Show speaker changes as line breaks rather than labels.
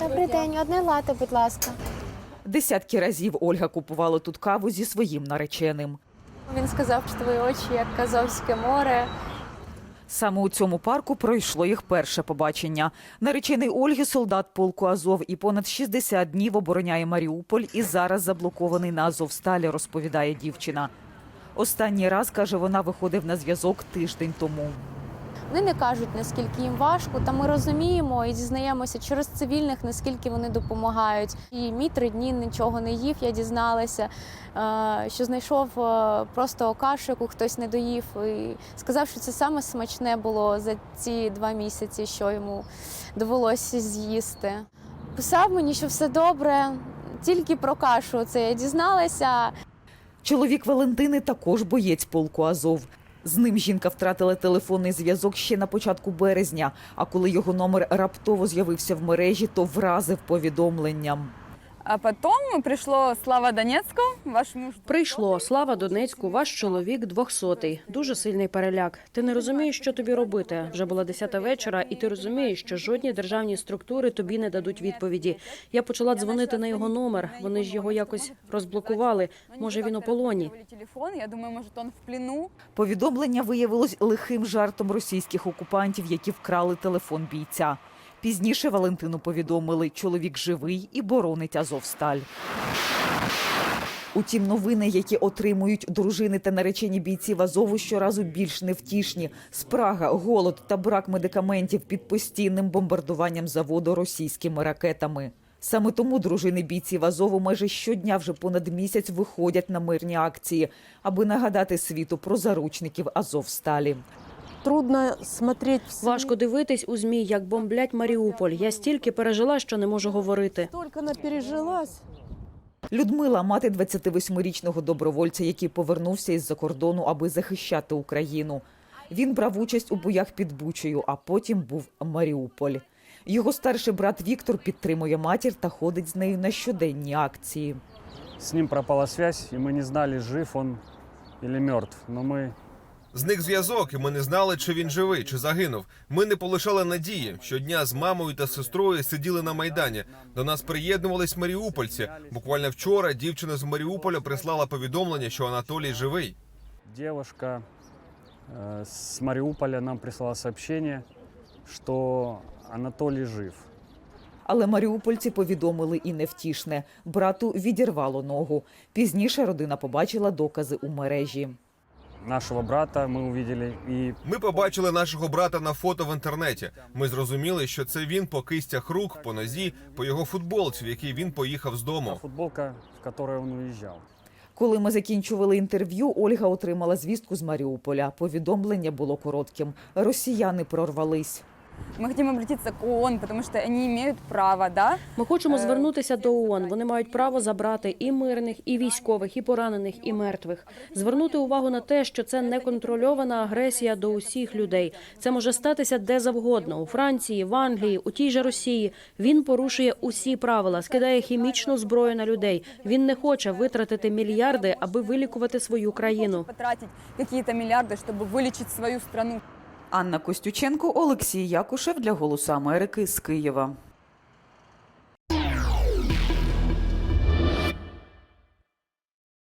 Добрий день, одне лате, будь ласка.
Десятки разів Ольга купувала тут каву зі своїм нареченим.
Він сказав, що твої очі як Азовське море.
Саме у цьому парку пройшло їх перше побачення. Наречений Ольги солдат полку Азов і понад 60 днів обороняє Маріуполь і зараз заблокований на Азовсталі, розповідає дівчина. Останній раз, каже, вона виходив на зв'язок тиждень тому.
Вони не кажуть, наскільки їм важко, та ми розуміємо і дізнаємося через цивільних, наскільки вони допомагають. І мій три дні нічого не їв. Я дізналася, е, що знайшов е, просто кашу, яку хтось не доїв, і сказав, що це саме смачне було за ці два місяці, що йому довелося з'їсти. Писав мені, що все добре, тільки про кашу це я дізналася.
Чоловік Валентини також боєць полку Азов. З ним жінка втратила телефонний зв'язок ще на початку березня. А коли його номер раптово з'явився в мережі, то вразив повідомленням.
А потом пришло Слава Донецку, ваш муж.
Прийшло слава Донецьку, ваш чоловік двохсотий. Дуже сильний переляк. Ти не розумієш, що тобі робити. Вже була десята вечора, і ти розумієш, що жодні державні структури тобі не дадуть відповіді. Я почала дзвонити на його номер. Вони ж його якось розблокували. Може, він у полоні.
телефон, я думаю, может он в плену.
Повідомлення виявилось лихим жартом російських окупантів, які вкрали телефон бійця. Пізніше Валентину повідомили, чоловік живий і боронить Азовсталь. Утім, новини, які отримують дружини та наречені бійців Азову, щоразу більш невтішні. Спрага, голод та брак медикаментів під постійним бомбардуванням заводу російськими ракетами. Саме тому дружини бійців Азову майже щодня вже понад місяць виходять на мирні акції, аби нагадати світу про заручників Азовсталі.
Трудно смотреть в СМИ.
Важко дивитись у змі, як бомблять Маріуполь. Я стільки пережила, що не можу говорити.
Столько напережилась.
Людмила, мати 28-річного добровольця, який повернувся із-за кордону, аби захищати Україну. Він брав участь у боях під Бучею, а потім був Маріуполь. Його старший брат Віктор підтримує матір та ходить з нею на щоденні акції.
С ним пропала связь, и мы не знали, жив он или мертв. Но мы
Зник зв'язок, і ми не знали, чи він живий, чи загинув. Ми не полишали надії. Щодня з мамою та сестрою сиділи на майдані. До нас приєднувались маріупольці. Буквально вчора дівчина з Маріуполя прислала повідомлення, що Анатолій живий.
девушка э, с Мариуполя нам прислала сообщение, что Анатолий жив.
Але маріупольці повідомили і невтішне. Брату відірвало ногу. Пізніше родина побачила докази у мережі.
Нашего брата Ми увидели, і
Ми побачили нашого брата на фото в інтернеті. Ми зрозуміли, що це він по кистях рук, по нозі, по його футболці, в якій він поїхав з дому.
футболка, в которой він уїжджав.
Коли ми закінчували інтерв'ю, Ольга отримала звістку з Маріуполя. Повідомлення було коротким. Росіяни прорвались.
Мы хотим обратиться к ООН, потому что они имеют право, да?
Ми хочемо
Е,
звернутися до ООН. Вони мають право забрати і мирних, і військових, і поранених, і мертвих. Звернути увагу на те, що це неконтрольована агресія до усіх людей. Це може статися де завгодно у Франції, в Англії, у тій же Росії. Він порушує усі правила, скидає хімічну зброю на людей. Він не хоче витратити мільярди, аби вилікувати свою країну.
Потратить какие-то миллиарды, чтобы вылечить свою страну.
Анна Костюченко, Олексій Якушев для Голосу Америки з Києва.